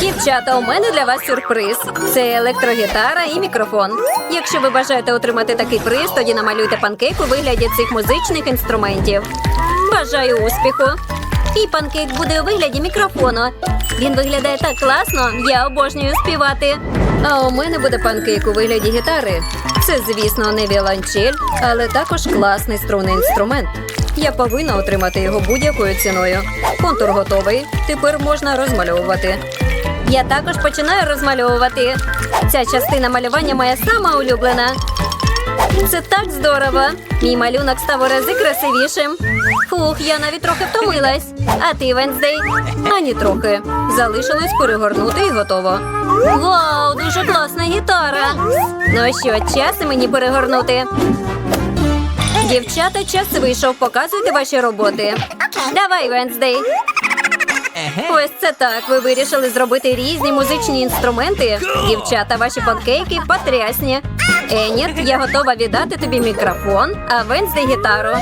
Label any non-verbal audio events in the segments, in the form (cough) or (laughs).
Дівчата, у мене для вас сюрприз. Це електрогітара і мікрофон. Якщо ви бажаєте отримати такий приз, тоді намалюйте панкейк у вигляді цих музичних інструментів. Бажаю успіху! І панкейк буде у вигляді мікрофону. Він виглядає так класно, я обожнюю співати. А у мене буде панкейк у вигляді гітари. Це, звісно, не віолончель, але також класний струнний інструмент. Я повинна отримати його будь-якою ціною. Контур готовий. Тепер можна розмальовувати. Я також починаю розмальовувати. Ця частина малювання моя сама улюблена. Це так здорово. Мій малюнок став у рази красивішим. Фух, я навіть трохи втомилась. А ти, Венздей? Ані трохи. Залишилось перегорнути і готово. Вау, дуже класна гітара. Ну що, час і мені перегорнути. Дівчата, час вийшов. Показуйте ваші роботи. Давай, Венздей. Ось це так. Ви вирішили зробити різні музичні інструменти. Дівчата, ваші панкейки потрясні. Еніт, я готова віддати тобі мікрофон, а Венсі гітару.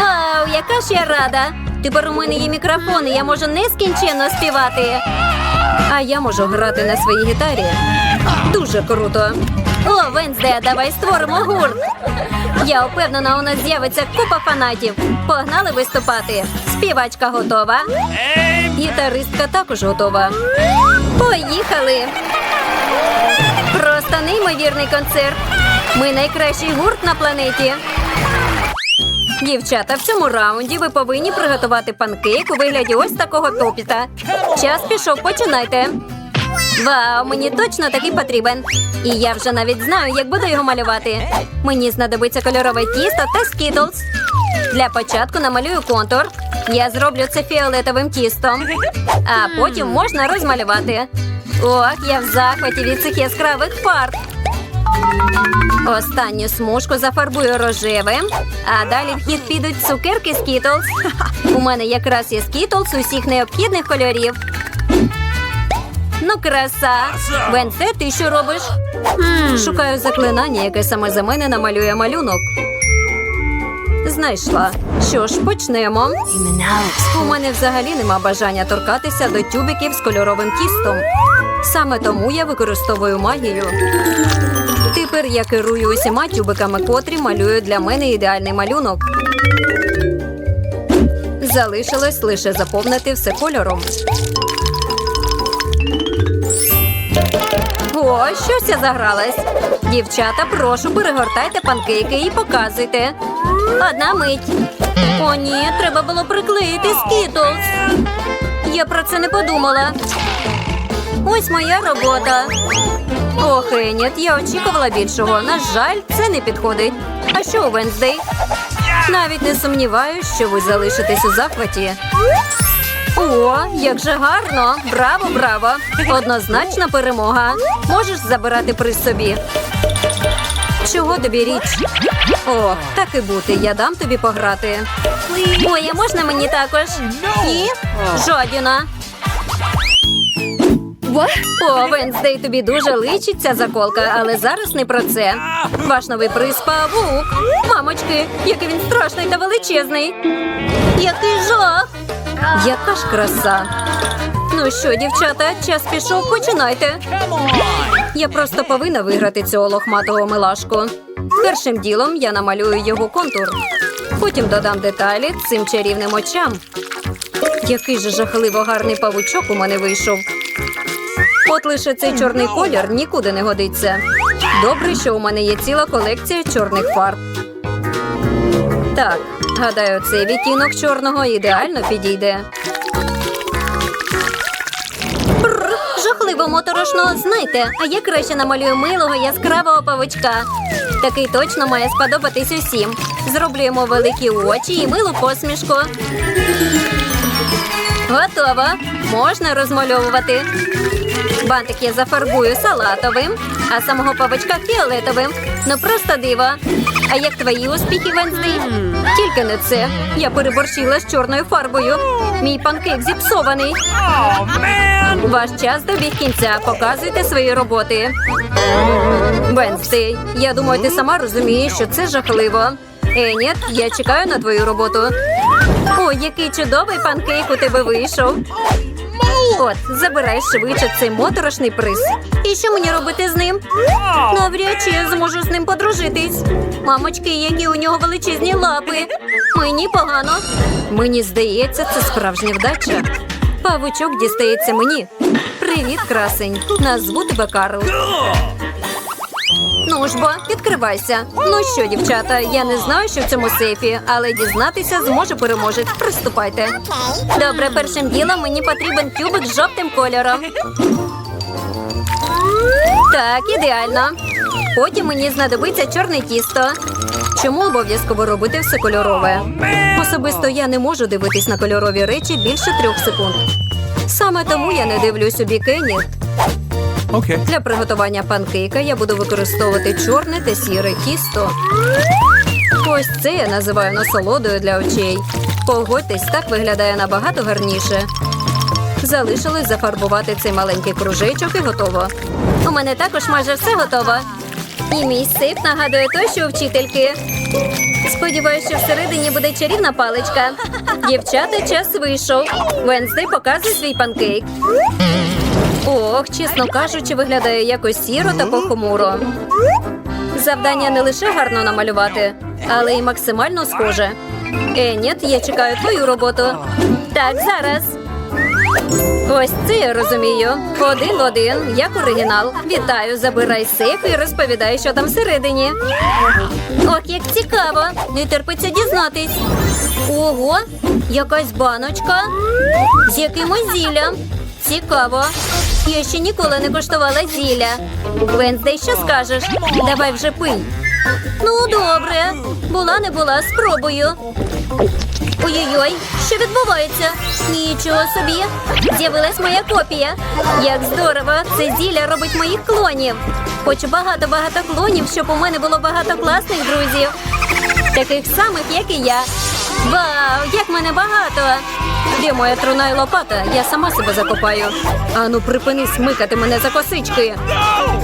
Вау, яка ж я рада! Тепер у мене є мікрофон, і я можу нескінченно співати. А я можу грати на своїй гітарі. Дуже круто. О, Венсде, давай створимо гурт. Я впевнена, у нас з'явиться купа фанатів. Погнали виступати. Співачка готова. Гітаристка також готова. Поїхали. Просто неймовірний концерт. Ми найкращий гурт на планеті. Дівчата, в цьому раунді ви повинні приготувати панкейк у вигляді ось такого топіта. Час пішов, починайте. Вау, мені точно такий потрібен. І я вже навіть знаю, як буду його малювати. Мені знадобиться кольорове тісто та скітлз. Для початку намалюю контур. Я зроблю це фіолетовим тістом, а потім можна розмалювати. Ох, я в захваті від цих яскравих фарб. Останню смужку зафарбую рожевим, а далі в хід підуть цукерки Skittles. (laughs) У мене якраз є Skittles усіх необхідних кольорів. Ну, краса. Венсе, ти що робиш? Шукаю заклинання, яке саме за мене намалює малюнок. Знайшла. Що ж, почнемо. У мене взагалі нема бажання торкатися до тюбиків з кольоровим тістом. Саме тому я використовую магію. Тепер я керую усіма тюбиками, котрі малюють для мене ідеальний малюнок. Залишилось лише заповнити все кольором. О, щось я загралась. Дівчата, прошу, перегортайте панкейки і показуйте. Одна мить. О, ні, треба було приклеїти скітлз. Я про це не подумала. Ось моя робота. Ох, Еніт, я очікувала більшого. На жаль, це не підходить. А що у Венздей? Навіть не сумніваюсь, що ви залишитесь у захваті. О, як же гарно! Браво, браво! Однозначна перемога. Можеш забирати приз собі. Чого тобі річ? О, так і бути, я дам тобі пограти. Ой, а можна мені також? Ні? Жодіна. О, Венздей, тобі дуже личить ця заколка, але зараз не про це. Ваш новий приз павук. Мамочки, який він страшний та величезний. Який жах! Яка ж краса. Ну що, дівчата, час пішов, починайте. Я просто повинна виграти цього лохматого милашку. Першим ділом я намалюю його контур. Потім додам деталі цим чарівним очам. Який же жахливо гарний павучок у мене вийшов. От лише цей чорний колір нікуди не годиться. Добре, що у мене є ціла колекція чорних фарб. Так, гадаю, цей відтінок чорного ідеально підійде. Бррр, жахливо моторошно. Знайте, а я краще намалюю милого яскравого павучка. Такий точно має сподобатись усім. Зроблюємо великі очі і милу посмішку. Готово. Можна розмальовувати. Бантик я зафарбую салатовим, а самого павичка фіолетовим. Ну просто диво. А як твої успіхи, Венздей? Тільки не це. Я переборщила з чорною фарбою. Мій панкейк зіпсований. Ваш час добіг кінця. Показуйте свої роботи. Венздей, я думаю, ти сама розумієш, що це жахливо. Еніт, я чекаю на твою роботу. Ой, який чудовий панкейк у тебе вийшов. От, забирай швидше цей моторошний приз. І що мені робити з ним? Навряд чи я зможу з ним подружитись. Мамочки, які у нього величезні лапи. Мені погано. Мені здається, це справжня вдача. Павучок дістається мені. Привіт, красень. Назву тебе Карл. Ну ж бо, відкривайся. Ну що, дівчата, я не знаю, що в цьому сейфі, але дізнатися зможе переможець. Приступайте. Добре, першим ділом мені потрібен тюбик з жовтим кольором. Так, ідеально. Потім мені знадобиться чорне тісто. Чому обов'язково робити все кольорове? Особисто я не можу дивитись на кольорові речі більше трьох секунд. Саме тому я не дивлюсь у бік Okay. Для приготування панкейка я буду використовувати чорне та сіре тісто. Ось це я називаю насолодою для очей. Погодьтесь, так виглядає набагато гарніше. Залишилось зафарбувати цей маленький кружечок і готово. У мене також майже все готово. І мій сейф нагадує той, що у вчительки. Сподіваюся, що всередині буде чарівна паличка. Дівчата, час вийшов. Венздей показує свій панкейк. Ох, чесно кажучи, виглядає якось сіро та похмуро. Завдання не лише гарно намалювати, але й максимально схоже. Еніт, я чекаю твою роботу. Так, зараз. Ось це я розумію. Один в один, як оригінал. Вітаю, забирай сейф і розповідай, що там всередині. Ох, як цікаво! Не терпиться дізнатись. Ого, якась баночка з якимось зіллям. Цікаво. Я ще ніколи не коштувала зілля. Венздей, що скажеш? Давай вже пий. Ну, добре. Була не була, спробую. Ой-ой-ой, що відбувається? Нічого собі. З'явилась моя копія. Як здорово! Це зілля робить моїх клонів. Хочу багато-багато клонів, щоб у мене було багато класних друзів. Таких самих, як і я. Вау, як мене багато! Де моя труна і лопата? Я сама себе закопаю. Ану, припини смикати мене за косички.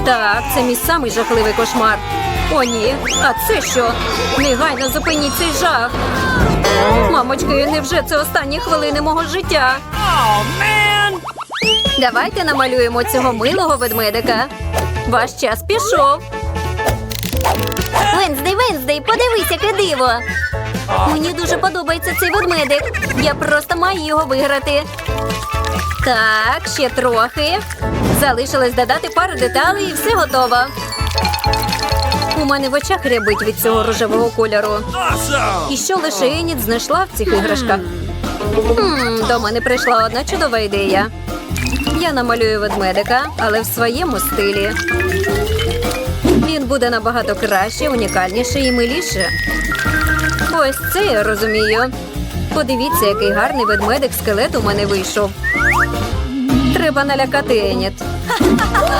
Так, це мій самий жахливий кошмар. О, ні. А це що? Негайно зупиніть цей жах. Мамочки, невже це останні хвилини мого життя? Давайте намалюємо цього милого ведмедика. Ваш час пішов. Венздей, подивись, яке диво. Мені дуже подобається цей ведмедик. Я просто маю його виграти. Так, ще трохи. Залишилось додати пару деталей і все готово. У мене в очах рябить від цього рожевого кольору. І що лише Еніт знайшла в цих іграшках. Хм, до мене прийшла одна чудова ідея. Я намалюю ведмедика, але в своєму стилі. Він буде набагато краще, унікальніше і миліше. Ось це я розумію. Подивіться, який гарний ведмедик скелет у мене вийшов. Треба налякати Еніт. (laughs)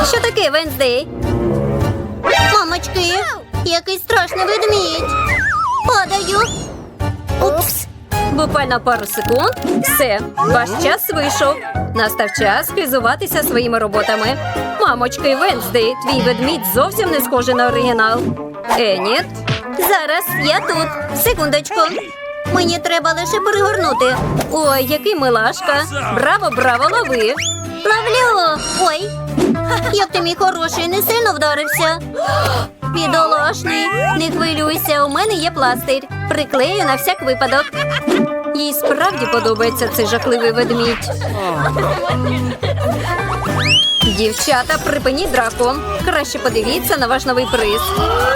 Що таке, Венздей? Мамочки, який страшний ведмідь. Падаю. Упс. Буквально пару секунд. Все, ваш час вийшов. Настав час фізуватися своїми роботами. Мамочки, Венздей, твій ведмідь зовсім не схожий на оригінал. Еніт. Зараз я тут. Секундочку. Мені треба лише перегорнути. Ой, який милашка. Браво, браво, лови. Ловлю. Ой. Як ти мій хороший, не сильно вдарився. Бідолашний, не хвилюйся, у мене є пластир. Приклею на всяк випадок. Їй справді подобається цей жахливий ведмідь. Дівчата, припиніть драку. Краще подивіться на ваш новий приз.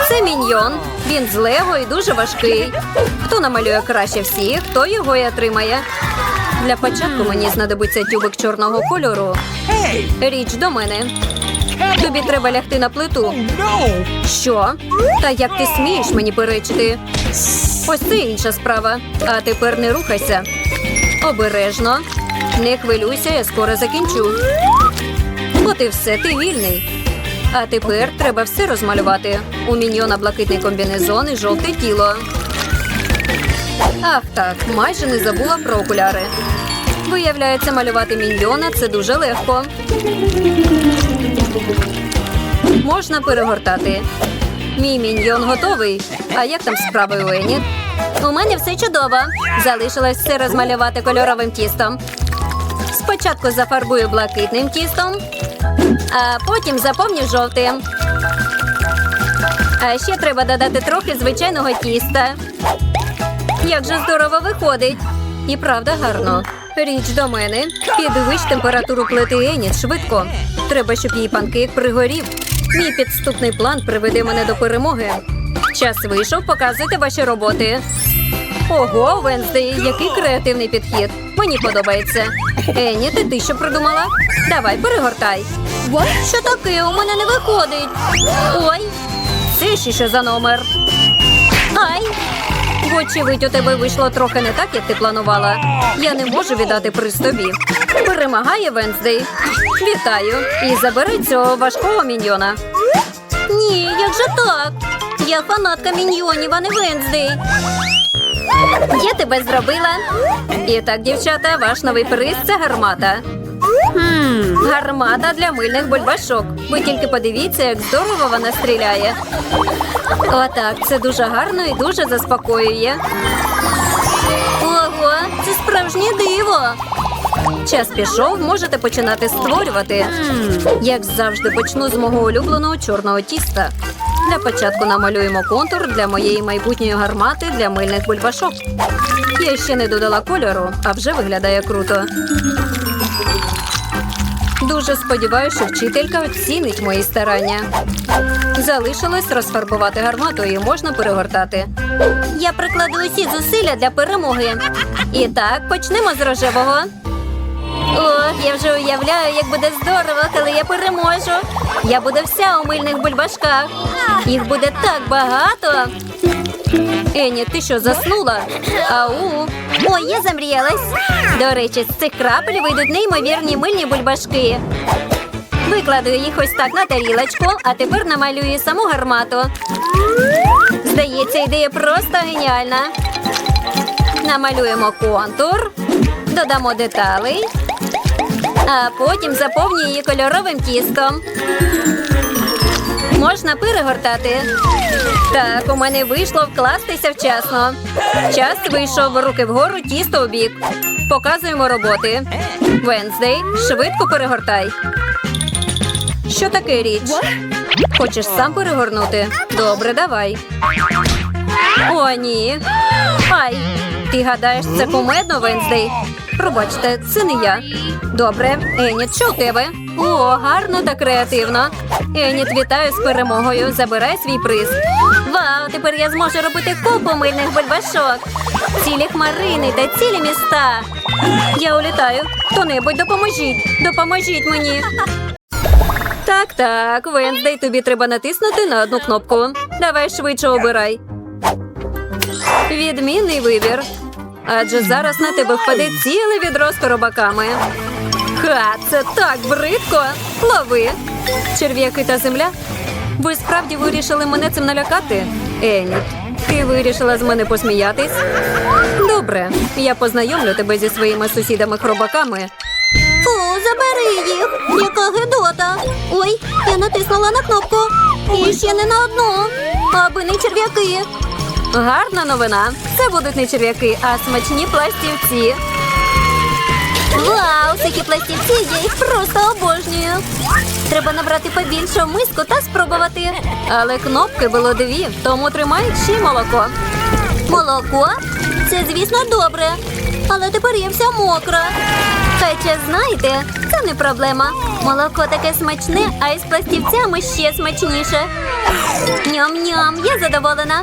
Це міньйон. Він з Лего і дуже важкий. Хто намалює краще всіх, хто його і отримає. Для початку мені знадобиться тюбик чорного кольору. Річ до мене. Тобі треба лягти на плиту. No! Що? Та як ти смієш мені перечити? Ось це інша справа. А тепер не рухайся. Обережно. Не хвилюйся, я скоро закінчу. От і все, ти вільний. А тепер треба все розмалювати. У міньйона блакитний комбінезон і жовте тіло. Ах так, майже не забула про окуляри. Виявляється, малювати міньйона це дуже легко. Можна перегортати. Мій міньйон готовий. А як там справи у Ені? У мене все чудово. Залишилось все розмалювати кольоровим тістом. Спочатку зафарбую блакитним тістом, а потім заповню жовтим. А ще треба додати трохи звичайного тіста. Як же здорово виходить. І правда гарно. Річ до мене. Підвищ температуру плити Еніт швидко. Треба, щоб її панкейк пригорів. Мій підступний план приведе мене до перемоги. Час вийшов, показуйте ваші роботи. Ого, Венздей, який креативний підхід. Мені подобається. Ені, ти, ти що придумала? Давай, перегортай. Що таке? У мене не виходить. Ой, це ще за номер? Ай! Вочевидь, у тебе вийшло трохи не так, як ти планувала. Я не можу віддати приз тобі. Перемагає Венздей. Вітаю. І забери цього важкого міньйона. Ні, як же так? Я фанатка міньйонів, а не Венздей. Я тебе зробила. І так, дівчата, ваш новий приз це гармата. Гармата для мильних бульбашок. Ви тільки подивіться, як здорово вона стріляє. Отак, це дуже гарно і дуже заспокоює. Ого, це справжнє диво. Час пішов, можете починати створювати. Як завжди, почну з мого улюбленого чорного тіста. Для початку намалюємо контур для моєї майбутньої гармати для мильних бульбашок. Я ще не додала кольору, а вже виглядає круто. Дуже сподіваюся, що вчителька оцінить мої старання. Залишилось розфарбувати гармату і можна перегортати. Я прикладу усі зусилля для перемоги. І так, почнемо з рожевого. Ох, я вже уявляю, як буде здорово, коли я переможу. Я буду вся у мильних бульбашках. Їх буде так багато. Ені, ти що, заснула? Ау. Ой, я замріялась. До речі, з цих крапель вийдуть неймовірні мильні бульбашки. Викладу їх ось так на тарілочку, а тепер намалюю саму гармату. Здається, ідея просто геніальна. Намалюємо контур, додамо деталей, а потім заповнюю її кольоровим тістом. Можна перегортати. Так, у мене вийшло вкластися вчасно. Час вийшов руки вгору, тісто у бік. Показуємо роботи. Венздей, швидко перегортай. Що таке річ? Хочеш сам перегорнути? Добре, давай. О, ні. Ай, ти гадаєш, це кумедно, Венздей? Пробачте, це не я. Добре, Еніт, що в тебе? О, гарно та креативно. Еніт, вітаю з перемогою. Забирай свій приз. Вау, тепер я зможу робити купу мильних бульбашок. Цілі хмарини та цілі міста. Я улітаю. Хто-небудь допоможіть. Допоможіть мені. Так, так, Венздей, тобі треба натиснути на одну кнопку. Давай швидше обирай. Відмінний вибір. Адже зараз на тебе впаде ціле відро з коробаками. Ха, це так бридко. Лови. Черв'яки та земля. Ви справді вирішили мене цим налякати? Еніт, ти вирішила з мене посміятись? Добре, я познайомлю тебе зі своїми сусідами-хробаками. Фу, забери їх! Яка гидота! Ой, я натиснула на кнопку. І ще не на одну. Аби не черв'яки. Гарна новина. Це будуть не черв'яки, а смачні пластівці. Вау, такі пластівці, я їх просто обожнюю. Треба набрати побільше миску та спробувати. Але кнопки було дві, тому тримай ще молоко. Молоко? Це, звісно, добре. Але тепер я вся мокра. Хоча, знаєте, це не проблема. Молоко таке смачне, а із пластівцями ще смачніше. Ням-ням, я задоволена.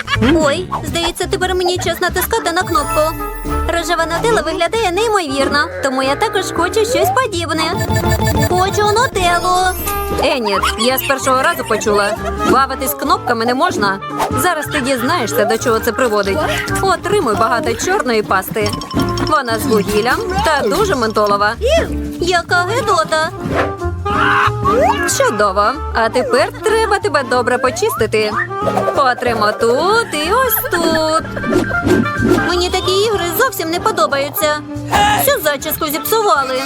Ой, здається, тепер мені час натискати на кнопку. Рожева нутелла виглядає неймовірно, тому я також хочу щось подібне. Хочу нутеллу. Еніт, я з першого разу почула. Бавитись кнопками не можна. Зараз ти дізнаєшся, до чого це приводить. Отримуй багато чорної пасти. Вона з вугіллям та дуже ментолова. Яка гидота. Чудово. А тепер треба тебе добре почистити. Потримо тут і ось тут. Мені такі ігри зовсім не подобаються. Всю зачіску зіпсували.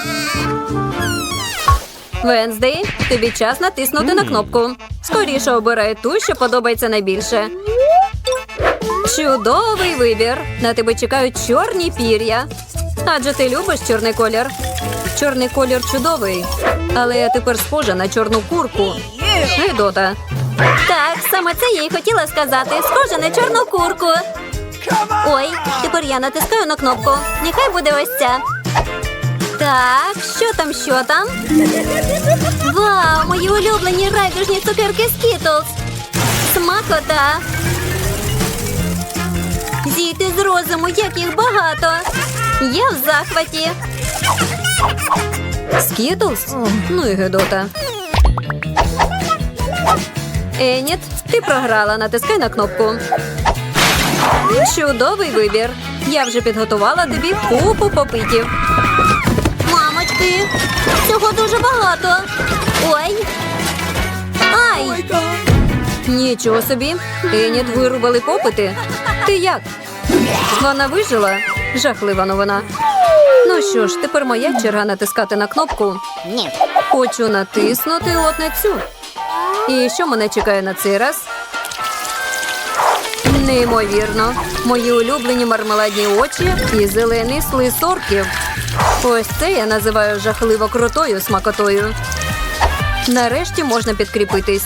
Венздей, тобі час натиснути на кнопку. Скоріше обирай ту, що подобається найбільше. Чудовий вибір. На тебе чекають чорні пір'я. Адже ти любиш чорний колір. Чорний колір чудовий. Але я тепер схожа на чорну курку. Гидота. Так, саме це я й хотіла сказати. Схожа на чорну курку. Ой, тепер я натискаю на кнопку. Нехай буде ось ця. Так, що там, що там? Вау, мої улюблені райдужні цукерки Skittles. Смакота. Зійти з розуму, як їх багато. Я в захваті. Скітлс? Ну і гидота. Еніт, ти програла, натискай на кнопку. Чудовий вибір. Я вже підготувала тобі купу попитів. Мамочки, цього дуже багато. Ой. Ай! Нічого собі. Еніт вирубали попити. Ти як? Вона вижила? Жахлива новина. Ну що ж, тепер моя черга натискати на кнопку. Ні. Хочу натиснути от на цю. І що мене чекає на цей раз? Неймовірно. Мої улюблені мармеладні очі і зелений слиз орків. Ось це я називаю жахливо крутою смакотою. Нарешті можна підкріпитись.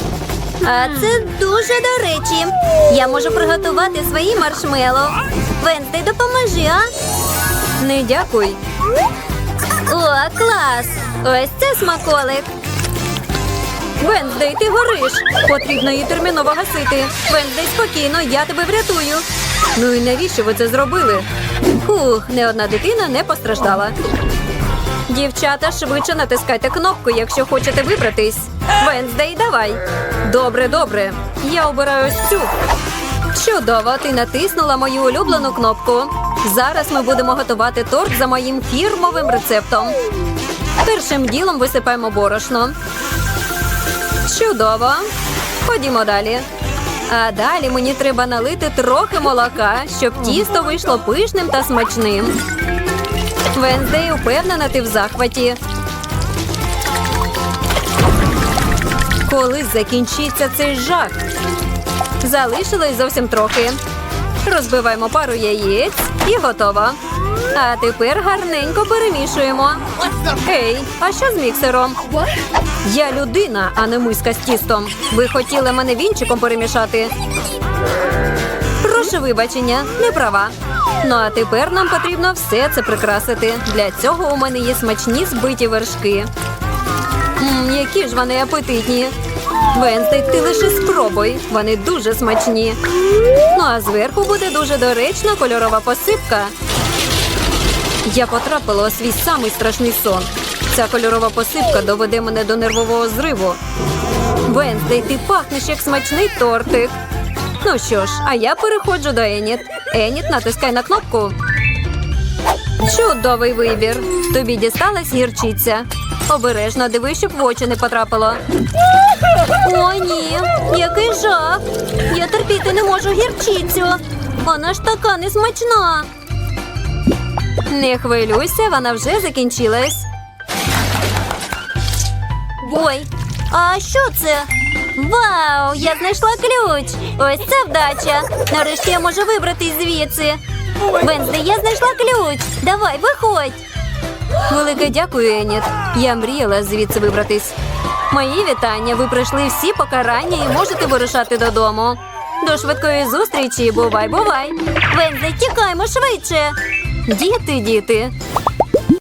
А це дуже до речі. Я можу приготувати свої маршмело. Венстей, допоможи, а? Не дякуй. О, клас! Ось це смаколик. Венздей, ти гориш. Потрібно її терміново гасити. Венздей, спокійно, я тебе врятую. Ну і навіщо ви це зробили? Фух, не одна дитина не постраждала. Дівчата, швидше натискайте кнопку, якщо хочете вибратись. Венздей, давай. Добре, добре. Я обираю цю. Чудово, ти натиснула мою улюблену кнопку. Зараз ми будемо готувати торт за моїм фірмовим рецептом. Першим ділом висипаємо борошно. Чудово. Ходімо далі. А далі мені треба налити трохи молока, щоб тісто вийшло пишним та смачним. Венздей, упевнена, ти в захваті. Коли закінчиться цей жах? Залишилось зовсім трохи. Розбиваємо пару яєць і готово. А тепер гарненько перемішуємо. Ей, а що з міксером? Я людина, а не миска з тістом. Ви хотіли мене вінчиком перемішати? Прошу вибачення, не права. Ну а тепер нам потрібно все це прикрасити. Для цього у мене є смачні збиті вершки. Мм, які ж вони апетитні. Венстей, ти лише спробуй. Вони дуже смачні. Ну а зверху буде дуже доречна кольорова посипка. Я потрапила у свій самий страшний сон. Ця кольорова посипка доведе мене до нервового зриву. Венстей, ти пахнеш як смачний тортик. Ну що ж, а я переходжу до Еніт. Еніт, натискай на кнопку. Чудовий вибір. Тобі дісталась гірчиця. Обережно дивись, щоб в очі не потрапило. О, ні, який жах. Я терпіти не можу гірчицю. Вона ж така несмачна. Не хвилюйся, вона вже закінчилась. Ой, а що це? Вау, я знайшла ключ! Ось це вдача. Нарешті я можу вибратись звідси. Венсде, я знайшла ключ. Давай, виходь. Велике дякую, Еніт. Я мріяла звідси вибратись. Мої вітання. Ви пройшли всі покарання і можете вирушати додому. До швидкої зустрічі. Бувай, бувай. Вензе, тікаймо швидше. Діти, діти.